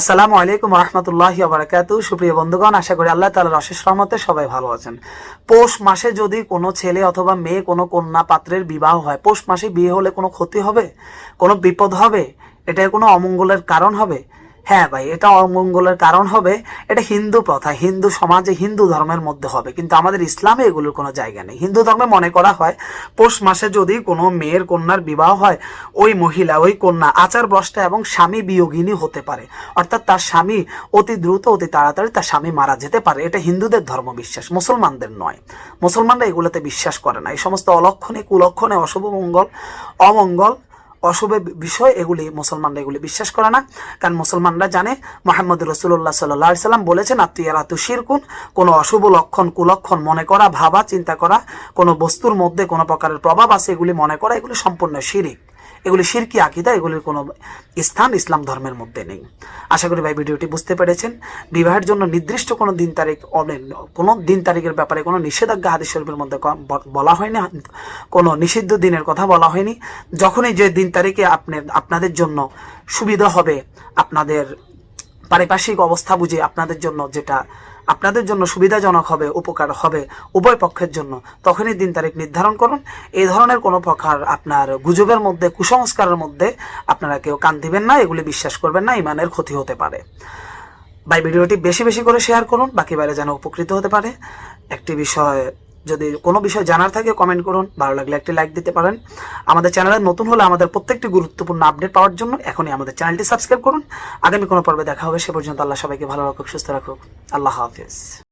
আসসালামু আলাইকুম রহমতুল্লাহ আবরাকাত সুপ্রিয় বন্ধুগণ, আশা করি আল্লাহ তালার অশেষ রহমতে সবাই ভালো আছেন। পৌষ মাসে যদি কোনো ছেলে অথবা মেয়ে কোনো কন্যা পাত্রের বিবাহ হয়, পৌষ মাসে বিয়ে হলে কোনো ক্ষতি হবে? কোনো বিপদ হবে? এটা কোনো অমঙ্গলের কারণ হবে? হ্যাঁ ভাই, এটা অমঙ্গলের কারণ হবে, এটা হিন্দু প্রথা, হিন্দু সমাজে হিন্দু ধর্মের মধ্যে হবে, কিন্তু আমাদের ইসলামে এগুলোর কোনো জায়গা নেই। হিন্দু ধর্মে মনে করা হয়, পৌষ মাসে যদি কোনো মেয়ের কন্যার বিবাহ হয়, ওই মহিলা, ওই কন্যা আচার ভ্রষ্টা এবং স্বামী বিয়োগিনী হতে পারে। অর্থাৎ তার স্বামী অতি দ্রুত, অতি তাড়াতাড়ি তার স্বামী মারা যেতে পারে, এটা হিন্দুদের ধর্ম বিশ্বাস মুসলমানদের নয়। মুসলমানরা এগুলোতে বিশ্বাস করে না। এই সমস্ত অলক্ষণে, কুলক্ষণে অশুভ মঙ্গল, অমঙ্গল অশুভ বিষয়, এগুলি মুসলমানরা এগুলি বিশ্বাস করে না। কারণ মুসলমানরা জানে, মোহাম্মদ রসুল্লাহ সাল্লাহ সাল্লাম বলেছেন আত্মীয়ারা তুষিরকুন কোনো অশুভ লক্ষণ, কুলক্ষণ মনে করা, ভাবা, চিন্তা করা, কোনো বস্তুর মধ্যে কোনো প্রকারের প্রভাব আছে, এগুলি মনে করা, এগুলি সম্পূর্ণ শিরিক। এগুলি শিরকি আকিদা, এগুলির কোনো স্থান ইসলাম ধর্মের মধ্যে নেই। আশা করি ভাই ভিডিওটি বুঝতে পেরেছেন। বিবাহের জন্য নির্দিষ্ট কোনো দিন তারিখ কোনো দিন তারিখের ব্যাপারে কোনো নিষেধাজ্ঞা হাদিস শরীফের মধ্যে বলা হয়নি, কোনো নিষিদ্ধ দিনের কথা বলা হয়নি। যখনই যে দিন তারিখে আপনি আপনাদের জন্য সুবিধা হবে, আপনাদের পারিপার্শ্বিক অবস্থা বুঝে আপনাদের জন্য যেটা আপনাদের জন্য সুবিধাজনক হবে, উপকার হবে উভয় পক্ষের জন্য। তখনই দিন তারিখ নির্ধারণ করুন। এই ধরনের কোনো প্রকার আপনার গুজবের মধ্যে, কুসংস্কারের মধ্যে আপনারা কেউ কান দিবেন না, এগুলি বিশ্বাস করবেন না, ইমানের ক্ষতি হতে পারে। বাই ভিডিওটি বেশি বেশি করে শেয়ার করুন, বাকি বাইরে যেন উপকৃত হতে পারে। একটি বিষয় যদি কোনো বিষয় জানার থাকে কমেন্ট করুন। ভালো লাগলে একটি লাইক দিতে পারেন। আমাদের চ্যানেলে নতুন হলে আমাদের প্রত্যেকটি গুরুত্বপূর্ণ আপডেট পাওয়ার জন্য এখনই আমাদের চ্যানেলটি সাবস্ক্রাইব করুন। আগামী কোনো পর্বে দেখা হবে, সে পর্যন্ত আল্লাহ সবাইকে ভালো রাখুক, সুস্থ রাখুক। আল্লাহ হাফিজ।